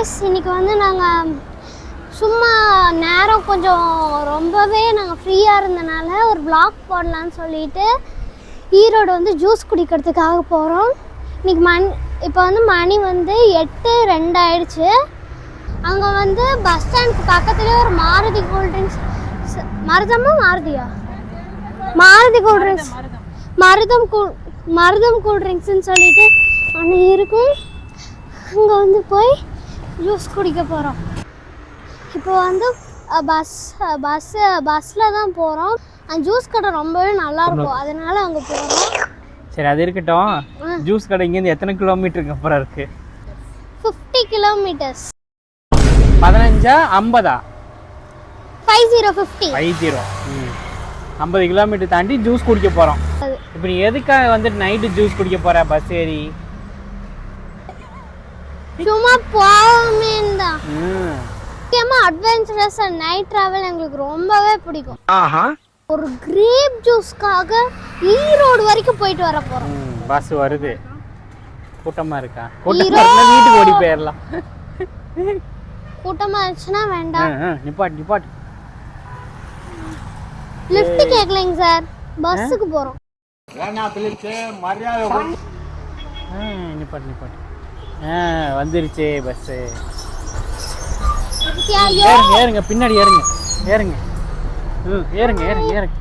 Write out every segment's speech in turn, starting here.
Guys இன்னைக்கு வந்து நாங்கள் சும்மா நேரம் கொஞ்சம் ரொம்பவே நாங்கள் ஃப்ரீயாக இருந்தனால ஒரு vlog போடலான்னு சொல்லிட்டு ஈரோடு வந்து ஜூஸ் குடிக்கிறதுக்காக போகிறோம் இன்னைக்கு மணி இப்போ வந்து மணி வந்து எட்டு ரெண்டு ஆயிடுச்சு அங்கே வந்து பஸ் ஸ்டாண்டுக்கு பக்கத்துலேயே ஒரு மாருதி கூல் ட்ரிங்க்ஸ் மருதமா மாருதியா? மாருதி கூல் ட்ரிங்க்ஸ் மருதம். கூல் மருதம் கூல் ட்ரிங்க்ஸ்னு சொல்லிட்டு ஒன்று இருக்கும். அங்கே வந்து போய் ஜூஸ் குடிக்க போகிறோம் இப்போ வந்து பஸ் பஸ்ஸு பஸ்ஸில் தான் போகிறோம் அந்த ஜூஸ் கடை ரொம்பவே நல்லா இருக்கும். அதனால அங்கே போகிறோம் சரி அது இருக்கட்டும். ஜூஸ் கடை இங்கேருந்து எத்தனை கிலோமீட்டருக்கு அப்புறம் இருக்கு? Fifty kilometres. பதினஞ்சா ஐம்பதா? Five zero fifty. Five zero. ஐம்பது கிலோமீட்டர் தாண்டி ஜூஸ் குடிக்க போகிறோம் இப்போ நீ எதுக்காக வந்துட்டு நைட்டு ஜூஸ் குடிக்க போற? பஸ் ஏறி? சும்மா போவோமே தான் ம் முக்கியமாக அட்வென்ச்சரஸ் அண்ட் நைட் ட்ராவல் எங்களுக்கு ரொம்பவே பிடிக்கும். ஒரு கிரேப் ஜூஸ்க்காக ஈரோடு வரைக்கும் போயிட்டு வர போகிறோம் பஸ் வருது. கூட்டமா இருக்கா? கூட்டமா வீட்டுக்கு ஓடி போயிடலாம் கூட்டமாக இருந்துச்சுன்னா வேண்டாம். நிப்பாட்டு நிப்பாட்டு. லிஃப்ட் கேட்கலைங்க சார். பஸ்ஸுக்கு போகிறோம் ஆ, நிப்பாட்டு நிப்பாட்டு. ஆ வந்துருச்சு பஸ்ஸு ஏறுங்க ஏறுங்க பின்னாடி ஏறுங்க. ஏறுங்க. ம் ஏறுங்க ஏறுங்க ஏறுங்க.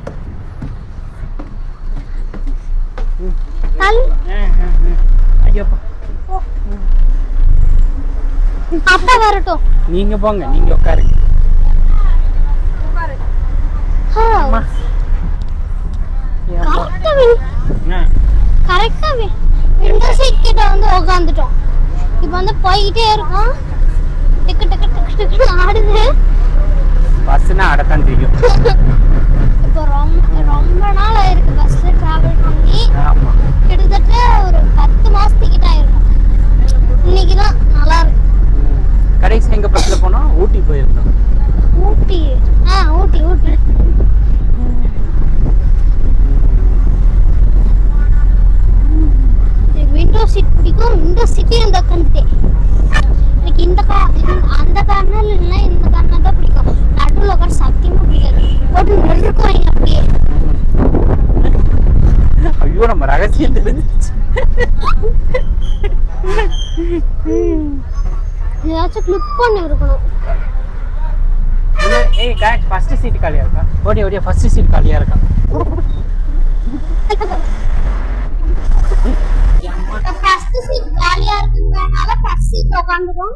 ஐயோப்பா அப்பா. வரட்டும். நீங்க போங்க நீங்க உட்காருங்க. ஆ, கரெக்டாக விண்டோ சீட் கிட்ட வந்து உட்காந்துட்டோம் இப்போ வந்து போய்கிட்டே இருக்கோம். டிக்கு டிக்கு டிக்கு டிக்குன்னு ஆடுது. பஸ்ஸுனா அடத்தான் தெரியும். இப்போ ரொம்ப ரொம்ப நாள் ஆயிருக்கு பஸ்ல டிராவல் பண்ணி ஆமா கிட்டத்தட்ட ஒரு பத்து மாசத்துக்கிட்ட ஆயிருக்கும் இன்னைக்கு தான் நல்லா இருக்கு கடைசி எங்க பஸ்ல போனோம் ஊட்டி போயிருந்தோம் ஊட்டி ஆ ஊட்டி ஊட்டி எனக்கு விண்டோ சீட் பிடிக்கும் விண்டோ சீட்டே இந்த கண்டே எனக்கு இந்த கா இந்த- அந்த கார்னர் இல்லை இந்த கார்னர் தான் பிடிக்கும் நடுவில் உட்காந்து சத்தியமா பிடிக்காது போட்டு நெருக்குவாங்க அப்படியே ஐயோ தெரிஞ்சிச்சு ஏதாச்சும் கிளிக் பண்ணி இருக்கணும் ஏய் கரெக்ட் ஃபர்ஸ்ட் சீட் காலியா இருக்கா? ஓடியா ஓடியா ஃபர்ஸ்ட் சீட் காலியா இருக்கா? ஃபர்ஸ்ட் சீட் காலியா இருக்குங்கிறனால ஃபர்ஸ்ட் சீட் உட்காந்துரும்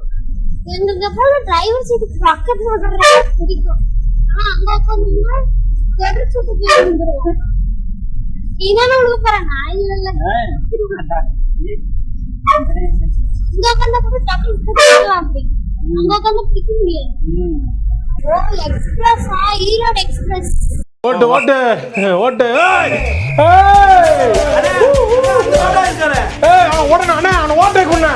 எங்களுக்கு அப்புறம் டிரைவர் சீட்டுக்கு பக்கத்துல உட்கார்றது பிடிக்கும். ஆனா அங்க உட்காந்துருந்தா எதிர் சீட்டுக்கு இருந்துருவோம் எக்ஸ்பிரஸா ஈரோடு எக்ஸ்பிரஸ். ஓட்டு ஓட்டு ஓட்டு ஏய்! ஏய்! ஏய், அவன் ஓடணும் அண்ணா அவனை ஓட்டை கொண்ண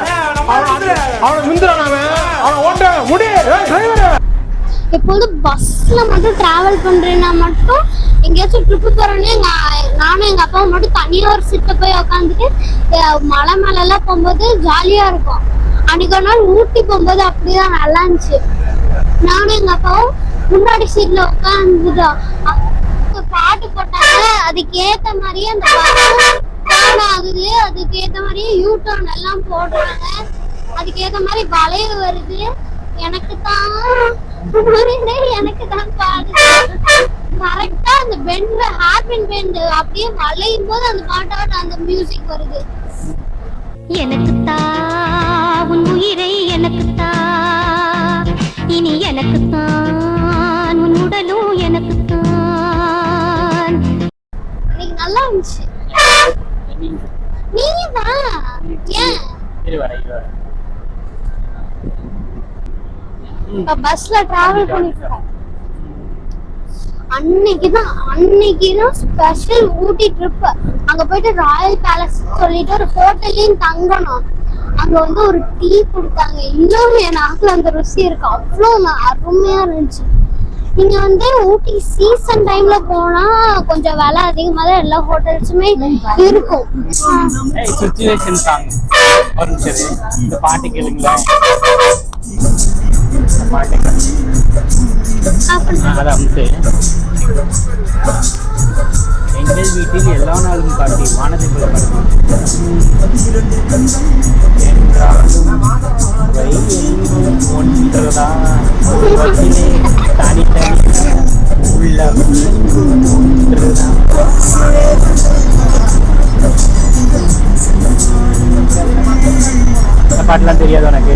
அவனை மிந்துறான் அவன் அவனை. ஓட்ட முடி ஏய் டிரைவர் எப்போதும் பஸ்ஸில் பஸ்ல மட்டும் டிராவல் பண்றேன்னா மட்டும் எங்கேயாச்சும் ட்ரிப்பு போகிறோன்னே நானும் எங்க அப்பாவும் மட்டும் தனியா ஒரு சீட்ல போய் உட்காந்துட்டு மலை மேல எல்லாம் போகும்போது ஜாலியா இருக்கும். அன்னைக்கு ஒரு நாள் ஊட்டி போகும்போது அப்படிதான் நல்லா இருந்துச்சு. நானும் எங்க அப்பாவும் முன்னாடி சீட்ல உட்காந்துட்டோம் பாட்டு போட்டாங்க. அதுக்கு ஏத்த மாதிரியே அந்த பாட்டு ஆகுது. அதுக்கு ஏத்த மாதிரியே யூ எல்லாம் போடுறாங்க. அதுக்கு ஏத்த மாதிரி வளைவு வருது. எனக்கு தான் எனக்கு தான் பாடுது கரெக்டா அந்த பெண்ட் ஹேர்பின் பெண்ட் அப்படியே வளையும் போது அந்த பாட்டோட அந்த மியூசிக் வருது. எனக்குத்தான் உன் உயிரை எனக்குத்தான் இனி எனக்குத்தான் உன் உடலும் எனக்குத்தான். இன்னைக்கு நல்லா இருந்துச்சு. நீங்க தான் ஏன்? இப்ப பஸ்ல டிராவல் இருக்கோம் அன்னைக்கு தான் அன்னைக்கு தான் ஸ்பெஷல் ஊட்டி ட்ரிப் அங்க போயிட்டு ராயல் பேலஸ் சொல்லிட்டு ஒரு ஹோட்டல்லையும் தங்கணும். அங்க வந்து ஒரு டீ கொடுத்தாங்க. இன்னும் என் நாக்குல அந்த ருசி இருக்கு. அவ்வளோ அருமையா இருந்துச்சு. நீங்க வந்து ஊட்டி சீசன் டைம்ல போனா கொஞ்சம் விலை அதிகமா தான் எல்லா ஹோட்டல்ஸுமே இருக்கும். சுச்சுவேஷன் சாங் இந்த பாட்டு கேளுங்களேன். மாட்டேன் ஆஃப் எங்கள் வீட்டில் எல்லா நாளும் காட்டி வானத்தில் ஒன்றதா தனி தனி உள்ள ஒன்றதா இந்த பாட்டுலாம் தெரியாது உனக்கு?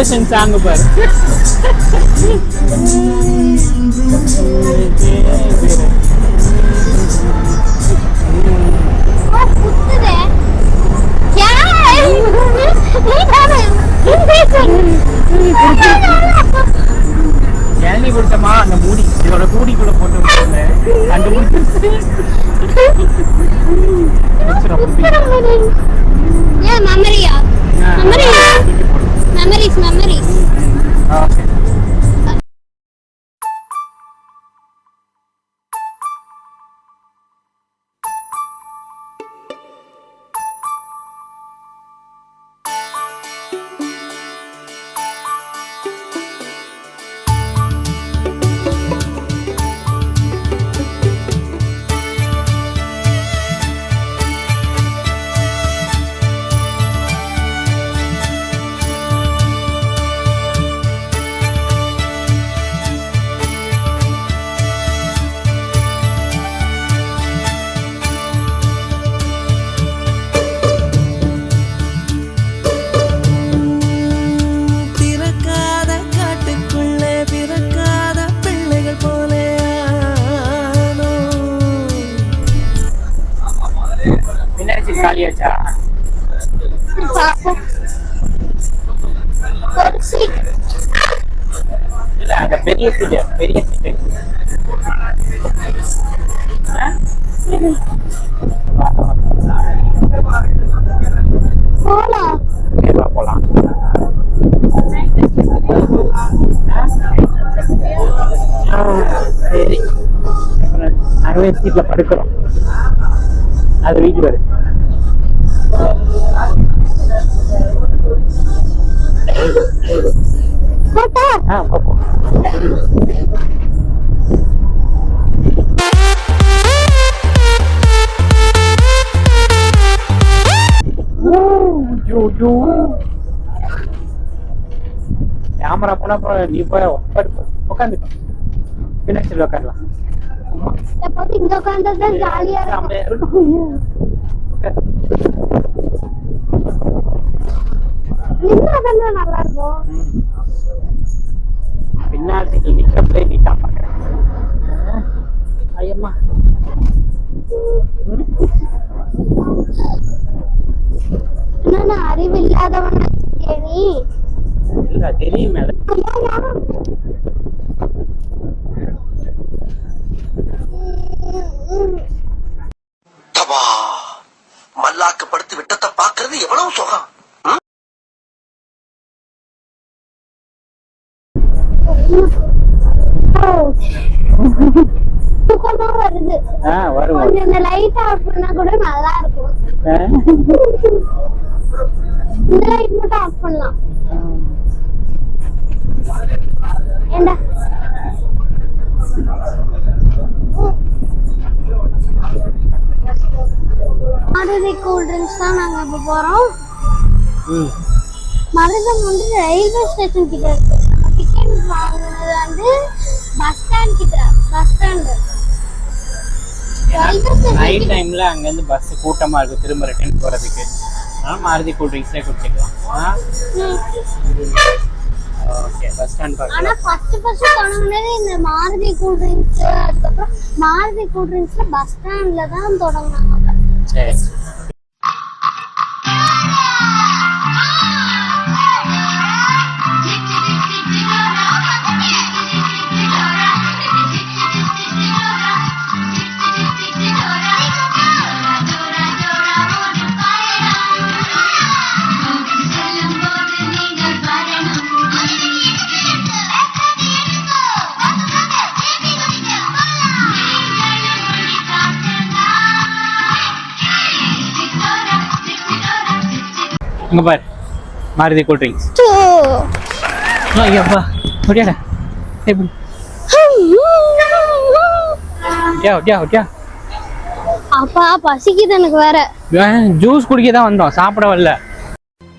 சுச்சுவேஷன் சாங் பாரு. இளநீ கொடுத்தமா அந்த மூடி. இதோட கூடிக்குள்ள போட்டு விட்டுருந்தேன் கண்டுபிடிச்சு memories, memories. Okay. அந்த பெரிய சீட்டு பெரிய சீட்டு போலாம் போலாம் சரி. அப்புறம் அறுபது சீட்ல படுக்கிறோம். அது வீட்டுக்கு வருது. ஆ பார்ப்போம் கேமரா போனா அப்புறம் நீ போய் உட்காந்து உட்காந்துக்கோ. பின்னாடி உட்காரலாம். இங்க ஜாலியா இருக்கும். நல்லா இருக்கும். பின்னாடி நீ நிக்கிறப்பலே நீ தான் பாக்குறேன் ஐயம்மா அறிவு இல்லாதவன் நீ? இல்ல தெரியும் மேல தபா மல்லாக்கு படுத்து விட்டத்தை பாக்குறது எவ்வளவு சுகம் தூக்கமா வருது ஆ வரும் கொஞ்சம் இந்த லைட் ஆஃப் பண்ணா கூட நல்லா இருக்கும். இந்த லைட் மட்டும் ஆஃப் பண்ணலாம். ஏண்டா? மாருதி கூல் ட்ரிங்க்ஸ் தான் நாங்க இப்ப போறோம். ம். மருதம் வந்து ரயில்வே ஸ்டேஷன் கிட்ட இருக்கு. டிக்கெட் வாங்குனது வந்து பஸ் ஸ்டாண்ட் கிட்ட பஸ் ஸ்டாண்டு நைட் டைம்ல அங்க இருந்து பஸ் கூட்டமா இருக்கு. திரும்ப ரிட்டர்ன் போறதுக்கு. அதனால மாருதி கூல் ட்ரிங்க்ஸ்லேயே குடிச்சிக்கலாம். ஓகே பஸ் ஸ்டாண்ட் பார்க்கலாம். ஃபர்ஸ்ட் ஃபர்ஸ்ட் தொடங்குனது இந்த மாருதி கூல் ட்ரிங்க்ஸ் அதுக்கப்புறம் மாருதி கூல் ட்ரிங்க்ஸ்ல பஸ் ஸ்டாண்ட்ல தான் தொடங்குனாங்க. சரி. இங்க பாரு. Maruti cool drinks. ஐயப்பா ஒட்டியாடா எப்படி ஒட்டியா ஒட்டியா ஒட்டியா அப்பா பசிக்குது எனக்கு வேற. ஜூஸ் குடிக்க தான் வந்தோம். சாப்பிட வரல.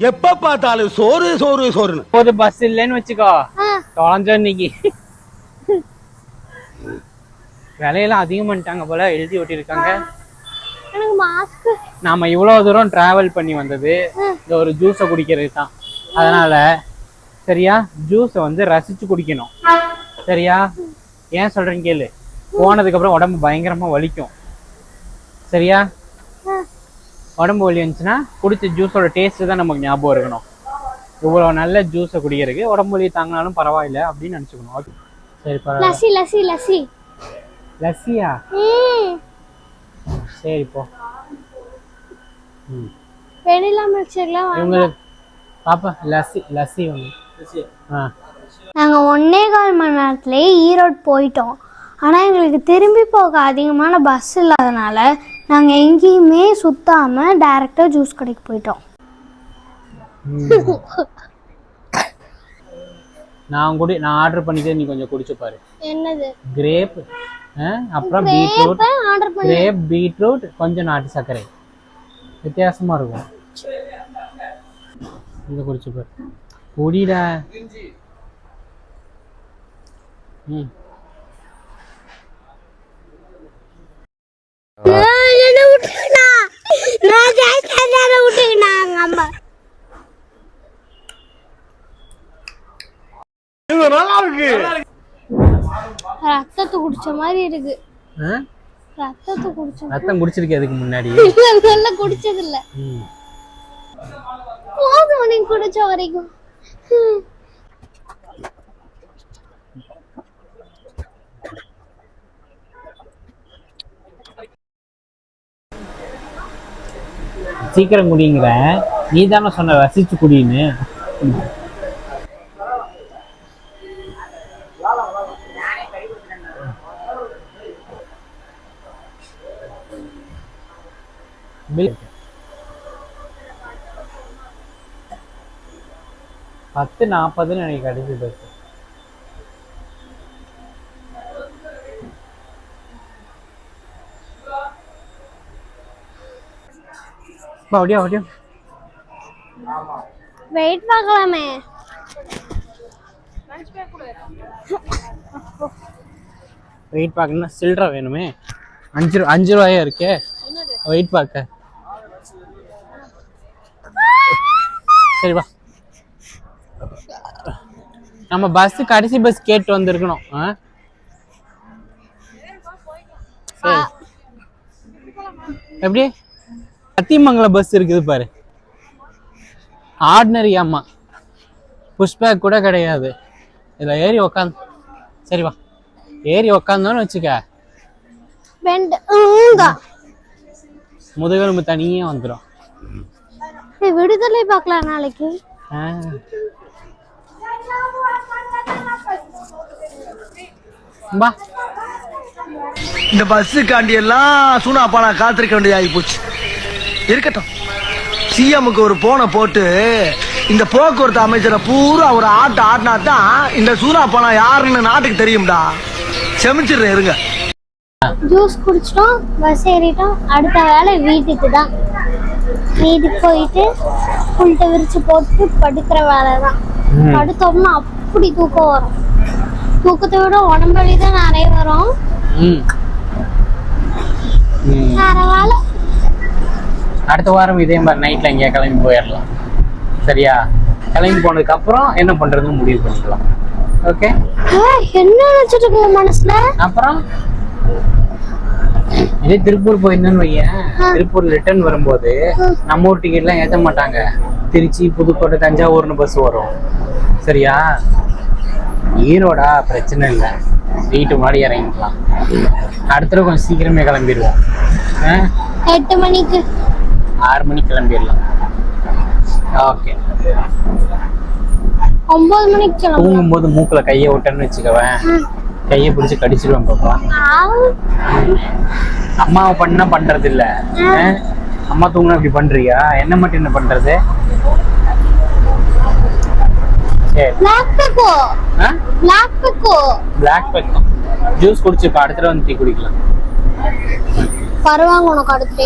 எப்ப பார்த்தாலும் சோறு சோறு சோறுன்னு. போது பஸ் இல்லைன்னு வச்சுக்கோ. தொலைஞ்சோம் இன்னைக்கு. விலையெல்லாம் அதிகம் பண்ணிட்டாங்க போல எழுதி ஒட்டியிருக்காங்க. எனக்கு மாஸ்க் நாம இவ்வளவு தூரம் டிராவல் பண்ணி வந்தது இந்த ஒரு ஜூஸை குடிக்கிறது தான். அதனால சரியா? ஜூஸை வந்து ரசிச்சு குடிக்கணும். சரியா? ஏன் சொல்றேன்னு கேளு. போனதுக்கு அப்புறம் உடம்பு பயங்கரமா வலிக்கும். சரியா? உடம்பு வலி வந்துச்சுன்னா குடிச்ச ஜூஸோட டேஸ்ட் தான் நமக்கு ஞாபகம் இருக்கணும். இவ்வளவு நல்ல ஜூஸை குடிக்கிறதுக்கு உடம்பு வலி தாங்கினாலும் பரவாயில்ல அப்படின்னு நினச்சிக்கணும். ஓகே சரி பரவாயில்ல. லசி லசி லசி லஸ்ஸியா? சரி போ. வெனிலா மில்க் ஷேக்லாம் வாங்க. இவங்களுக்கு பாப்பா லஸ்ஸி லஸ்ஸி ஒன்று ஆ. நாங்கள் ஒன்னே கால் மணி நேரத்துலேயே ஈரோடு போயிட்டோம். ஆனால் எங்களுக்கு திரும்பி போக அதிகமான பஸ் இல்லாதனால நாங்கள் எங்கேயுமே சுத்தாமல் டைரெக்டாக ஜூஸ் கடைக்கு போயிட்டோம். நான் குடி நான் ஆர்டர் பண்ணிட்டு நீ கொஞ்சம் குடிச்சு பாரு. என்னது? கிரேப் அப்புறம் பீட்ரூட் கிரேப் பீட்ரூட் கொஞ்சம் நாட்டு சர்க்கரை. வித்தியாசமா இருக்கும். இங்க குடிச்சு பாரு. குடிடா. ம். என்ன விட்டுக்கணா நான் ஜெயிச்சதால விட்டுக்கினாங்க அம்மா இது நல்லா இருக்கு. ரத்தத்தை குடிச்ச மாதிரி இருக்கு? ரத்தத்தை குடிச்ச ரத்தம் குடிச்சிருக்கே அதுக்கு முன்னாடி. நல்லா குடிச்சது இல்ல. போதும் நீ குடிச்ச வரைக்கும். சீக்கிரம் குடிங்கிற நீ தானே சொன்ன ரசிச்சு குடின்னு பில் பத்து நாற்பதுன்னு எனக்கு கடைசி பஸ் அப்படியா அப்படியா வெயிட் பார்க்கலாமே. வெயிட் பார்க்கணும்னா சில்லற வேணுமே? அஞ்சு அஞ்சு ரூபாயா இருக்கே. வெயிட் பார்க்க. சரி வா. நம்ம பஸ் கடைசி பஸ் கேட்டு வந்திருக்கணும். எப்படி? சத்தியமங்கலம் பஸ் இருக்குது பாரு. ஆர்டினரி ஆமா புஷ்பேக் கூட கிடையாது. இதில் ஏறி உக்காந்து சரி வா. ஏறி உக்காந்தோன்னு வச்சுக்க. முதுகெலும்பு தனியே வந்துடும் விடுதலை பார்க்கலாம் நாளைக்கு. பா இந்த பஸ்ஸுக்காண்டி எல்லாம் சூனாப்பா நான் காத்திருக்க வேண்டியதாகி போச்சு. இருக்கட்டும். சிஎம்முக்கு ஒரு போனை போட்டு இந்த போக்குவரத்து அமைச்சரை பூரா ஒரு ஆட்ட ஆட்டினா தான் இந்த சூனாப்பானா யாருன்னு நாட்டுக்கு தெரியும்டா. செமிச்சிடுறேன் இருங்க. ஜூஸ் குடிச்சிட்டோம் பஸ் ஏறிட்டோம். அடுத்த வேலை வீட்டுக்கு தான். வீட்டுக்கு போயிட்டு புல்ட்டை விரிச்சு போட்டு படுக்கிற வேலை தான். படுத்தோம்னா அப்படி தூக்கம் வரும். தூக்கத்தை விட உடம்புலி தான் நிறைய வரும் வேலை அடுத்த வாரம் இதே மாதிரி நைட்ல எங்கேயா கிளம்பி போயிடலாம். சரியா? கிளம்பி போனதுக்கு அப்புறம் என்ன பண்றதுன்னு முடிவு பண்ணிக்கலாம். ஓகே என்ன நினைச்சிட்டு இருக்க மனசுல? அப்புறம்? இதே திருப்பூர் போயிருந்தோன்னு வையேன். திருப்பூர் ரிட்டர்ன் வரும்போது நம்ம ஊர் டிக்கெட்லாம் ஏற்ற மாட்டாங்க. திருச்சி புதுக்கோட்டை தஞ்சாவூர்னு பஸ் வரும். சரியா? ஈரோடா பிரச்சனை இல்லை. வீட்டு முன்னாடி இறங்கிக்கலாம். அடுத்த கொஞ்சம் சீக்கிரமே கிளம்பிடுவோம்? எட்டு மணிக்கு. ஆறு மணிக்கு கிளம்பிடலாம். ஓகே. ஒன்பது மணிக்கு கிளம்பும் தூங்கும்போது மூக்குல கையை விட்டேன்னு வச்சுக்கவேன் கையை பிடிச்சி கடிச்சிடுவேன் பாப்பா. அம்மாவை பண்ணா பண்றது இல்ல? அம்மா தூங்குனா இப்படி பண்றியா? என்ன மட்டும் என்ன பண்றது? பிளாக் பெக்கோ ஆ? பிளாக் பெக்கோ பிளாக் பெக்கம் ஜூஸ் குடிச்சு இப்போ அடுத்த வந்து டீ குடிக்கலாம். பரவாங்க உனக்கு அடுத்த.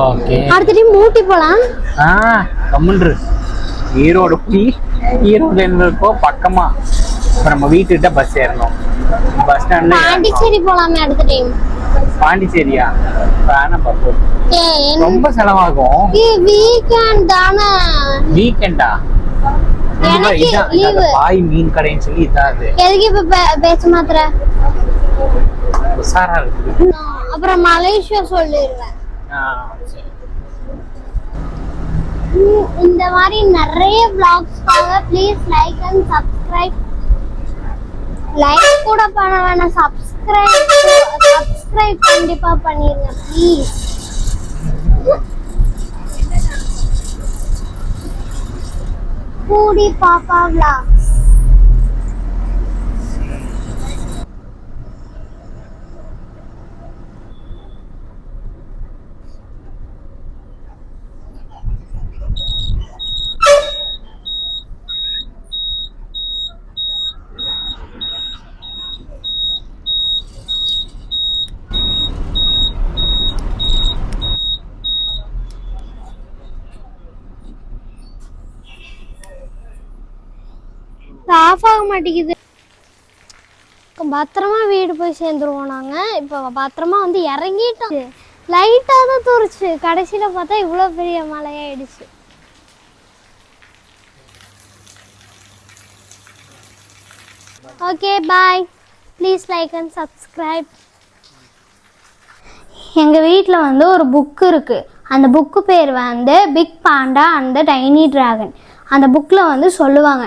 ஓகே அடுத்த மூட்டி போலாம். ஆ கம்முன்று. ஈரோடு போய் ஈரோடு இருக்கோ பக்கமா. இப்போ நம்ம வீட்டுக்கிட்ட பஸ் ஏறணும். பஸ் ஸ்டாண்ட்ல பாண்டிச்சேரி போலாமே அடுத்த டைம் பாண்டிச்சேரியா. வேணாம் பாப்போ ஏ ரொம்ப செலவாகும். வீக்கெண்ட் தானே? வீக்கெண்டா. பாய் மீன் கடைன்னு சொல்லி இதான் அது. எதுக்கு இப்ப பே- பேச்ச மாத்திர உஷாரா இருக்குது அப்புறம் மலேசியா சொல்லிடுவேன் இந்த மாதிரி நிறைய vlogs பாக்க please like and subscribe like கூட பண்ண வேணாம் சப்ஸ்கிரைப் சப்ஸ்கிரைப் சப்ஸ்கிரைப் கண்டிப்பா பண்ணிருங்க ப்ளீஸ் கூடி பாப்பா vlogs ஆஃப் ஆக மாட்டேங்குது. பத்திரமா வீடு போய் சேர்ந்துருவோம் நாங்கள் இப்போ பத்திரமா வந்து இறங்கிட்டோம். லைட்டாக தான் தூரிச்சு. கடைசியில் பார்த்தா இவ்வளோ பெரிய மழையாயிடுச்சு. Okay bye please like and subscribe எங்கள் வீட்டில் வந்து ஒரு புக்கு இருக்குது அந்த புக்கு பேர் வந்து big panda and the tiny dragon அந்த புக்கில் வந்து சொல்லுவாங்க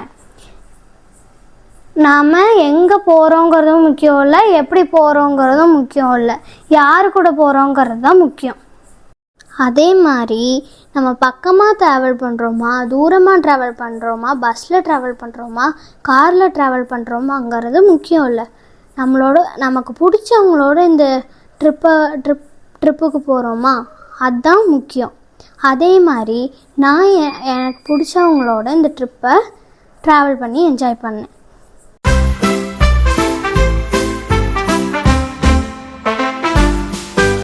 நாம் எங்கே போகிறோங்கிறதும் முக்கியம் இல்லை எப்படி போகிறோங்கிறதும் முக்கியம் இல்லை. யார் கூட போகிறோங்கிறது தான் முக்கியம். அதே மாதிரி நம்ம பக்கமாக ட்ராவல் பண்ணுறோமா தூரமாக ட்ராவல் பண்ணுறோமா பஸ்ஸில் ட்ராவல் பண்ணுறோமா காரில் ட்ராவல் பண்ணுறோமாங்கிறது முக்கியம் இல்லை. நம்மளோட நமக்கு பிடிச்சவங்களோட இந்த ட்ரிப்பை ட்ரிப் ட்ரிப்புக்கு போகிறோமா அதுதான் முக்கியம். அதே மாதிரி நான் எனக்கு பிடிச்சவங்களோட இந்த ட்ரிப்பை ட்ராவல் பண்ணி என்ஜாய் பண்ணேன்.